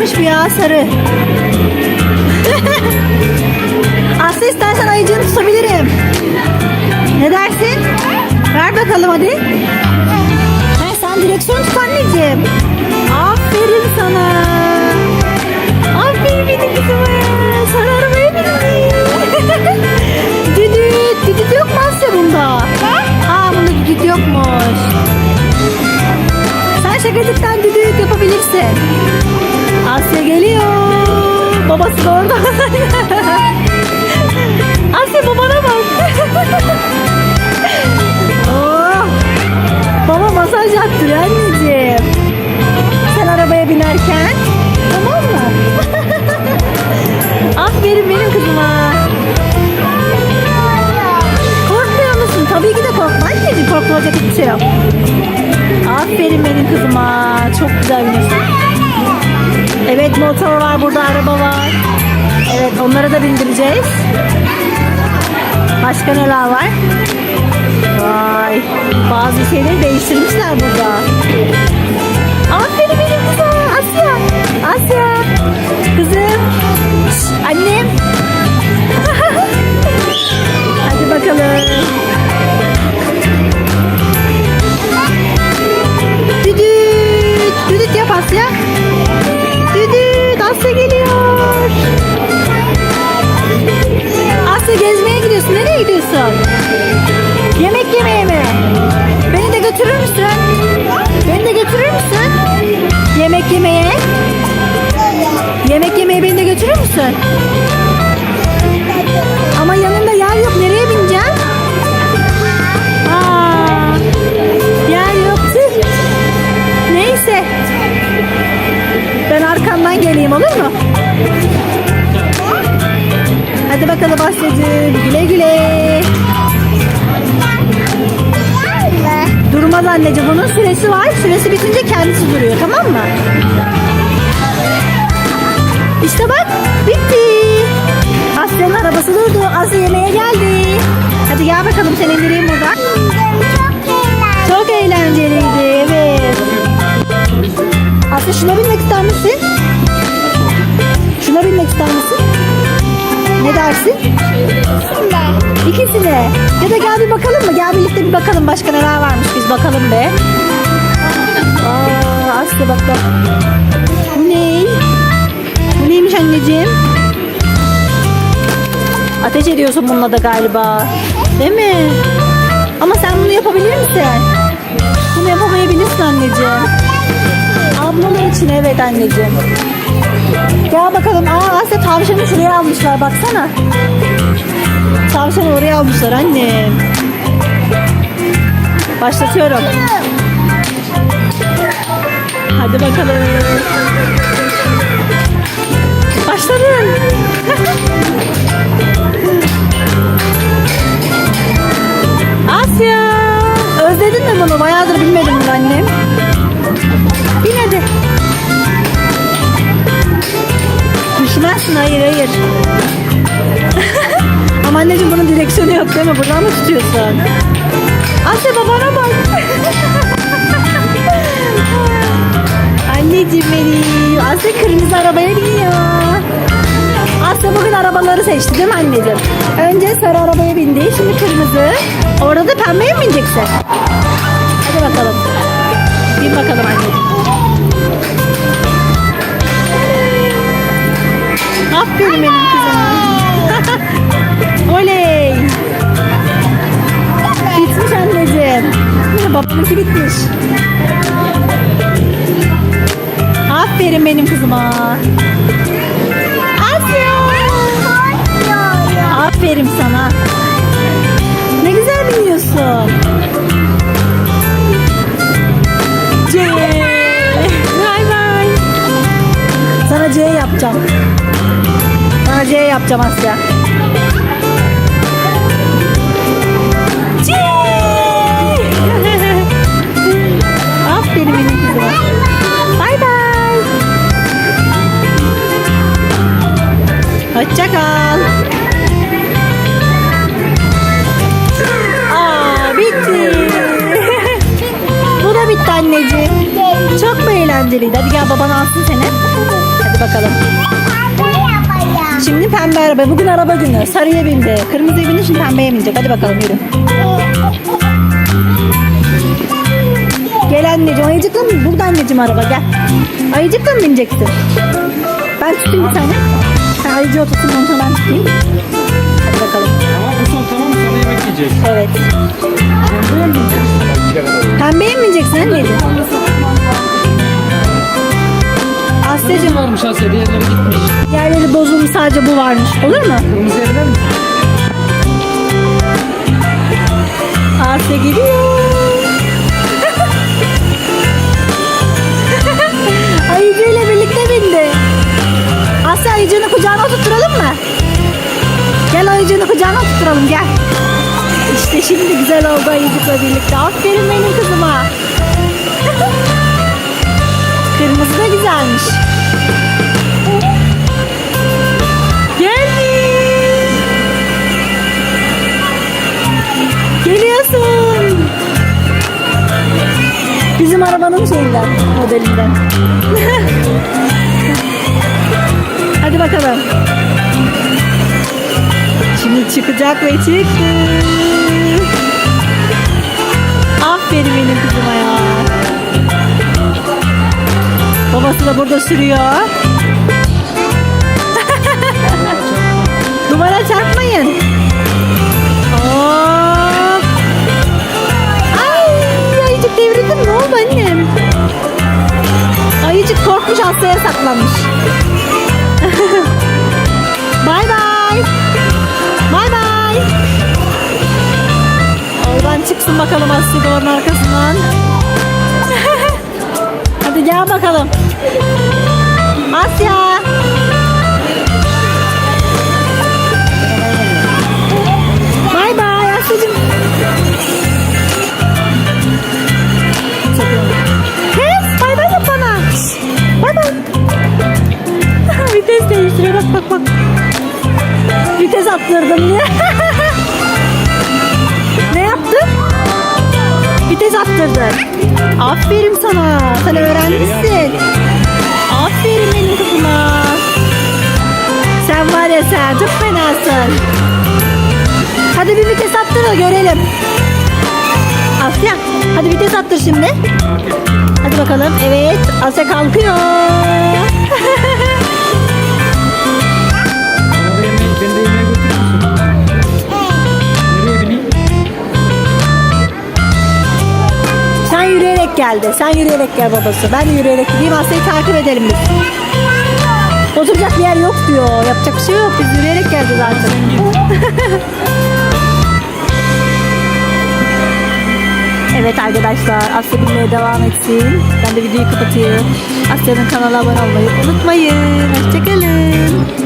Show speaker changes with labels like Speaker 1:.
Speaker 1: güzelmiş bu ya sarı. Aslı istersen ayıcığını tutabilirim. Ne dersin? Ver bakalım hadi. Ha, sen direksiyonu tut anneciğim. Aferin sana. Aferin benim kızıma. Sen arabaya bindin. düdüt. Düdüt yok mu Asya bunda? Aa bunda düdüt yokmuş. Sen şakacıktan düdüt yapabilirsin. Asya geliyor. Babası da orada. Asya babana bak. oh. Baba masaj yaptırıyor anneciğim. Sen arabaya binerken. Tamam mı? Aferin benim kızıma. Korkmuyor musun? Tabii ki de korkma anneciğim. Korkulacak hiçbir şey yok. Aferin benim kızıma. Çok güzel biniyorsun. Var burada araba var. Evet onları da bindireceğiz. Başka neler var? Vay bazı şeyleri değiştirmişler burada. Müsün? Ama yanında yer yok. Nereye bineceğim? Aa, yer yok. Neyse. Ben arkandan geleyim olur mu? Hadi bakalım Asya'cığım. Güle güle. Durmaz anneciğim. Bunun süresi var. Süresi bitince kendisi duruyor. Tamam mı? İşte bak. Bitti. Asya'nın arabası durdu. Asya yemeğe geldi. Hadi gel bakalım seni indireyim buradan. Çok eğlenceliydi. Evet. Asya şuna binmek ister misin? Şuna binmek ister misin? Ne dersin? İkisine. Ya da gel bir bakalım mı? Gel birlikte bir bakalım başka neler varmış biz bakalım be. Aa, Aslı bak bak. Bu ne? Neymiş anneciğim? Ateş ediyorsun bununla da galiba. Değil mi? Ama sen bunu yapabilir misin? Bunu yapamayabilirsin anneciğim. Ablalar için evet anneciğim. Gel bakalım. Aa Asya tavşanı şuraya almışlar baksana. Tavşanı oraya almışlar annem. Başlatıyorum. Hadi bakalım. Asya. Özledin mi bunu? Bayağıdır bilmedim bunu annem. Bin hadi. Düşmezsin hayır hayır. Ama anneciğim bunun direksiyonu yok değil mi? Buradan mı tutuyorsun? Asya babana bak. anneciğim benim. Asya kırmızı arabaya biniyor. Asya bugün arabaları seçti değil mi anneciğim? Önce sarı arabaya bindi. Şimdi kırmızı. Orada da pembeye mi bineceksin? Hadi bakalım. Bin bakalım anneciğim. Aferin benim kızıma. Oley. Bitmiş anneciğim. Babamınki bitmiş. Aferin benim kızıma. Asya. Aferin sana. Güzel biniyorsun. C. Bay bay. Sana C yapacağım. Sana C yapacağım Asya. Anneciğim. Çok mu eğlenceliydi? Hadi gel baban alsın seni. Hadi bakalım. Şimdi pembe araba. Bugün araba günü. Sarıya bindi. Kırmızıya bindi şimdi pembeye binecek. Hadi bakalım yürü. Gel anneciğim. Ayıcıkla mı? Burada anneciğim araba gel. Ayıcıkla mı bineceksin? Ben tutayım bir tane. Sen ayıcı otursun ben tutayım. Hadi bakalım.
Speaker 2: Yemek yiyecek.
Speaker 1: Evet. Pembeye mi bineceksin anneciğim? Asya'cığım
Speaker 2: varmış Asya diğerleri gitmiş.
Speaker 1: yerleri bozulmuş sadece bu varmış. Olur mu?
Speaker 2: Kırmızı yerler mi?
Speaker 1: Asya geliyor. Ayıcı ile birlikte bindi. Asya ayıcını kucağına oturtturalım mı? Gel ayıcını kucağına oturtturalım gel. Şimdi güzel oldu ayıcıkla birlikte. Aferin benim kızıma. Kırmızı da güzelmiş. Geldi. Geliyorsun. Bizim arabanın şeyinden, modelinden. Hadi bakalım. Çıkacak ve çıktı. Aferin benim kızıma ya. Babası da burada sürüyor. Duvara çarpmayın. Hop. Ay ayıcık devrildi mi? Ne oldu annem? Ayıcık korkmuş hastaya saklanmış. Bay. Oradan çıksın bakalım Asya duvarın arkasından. Hadi gel bakalım. Asya. Bay bay Asya'cığım. Kız bay bay yap bana. Bay bay. Vites değiştiriyor bak bak bak. Vites attırdım niye? ne yaptın? Vites attırdın. Aferin sana. Sen öğrenmişsin. Aferin benim kızıma. Sen var ya sen çok fenasın. Hadi bir vites attır da görelim. Asya hadi vites attır şimdi. Hadi bakalım. Evet Asya kalkıyor. geldi. Sen yürüyerek gel babası. Ben yürüyerek gideyim. Asya'yı takip edelim biz. Oturacak bir yer yok diyor. Yapacak bir şey yok. Biz yürüyerek geldik zaten. Evet arkadaşlar Asya bilmeye devam etsin. Ben de videoyu kapatayım. Asya'nın kanala abone olmayı unutmayın. Hoşçakalın.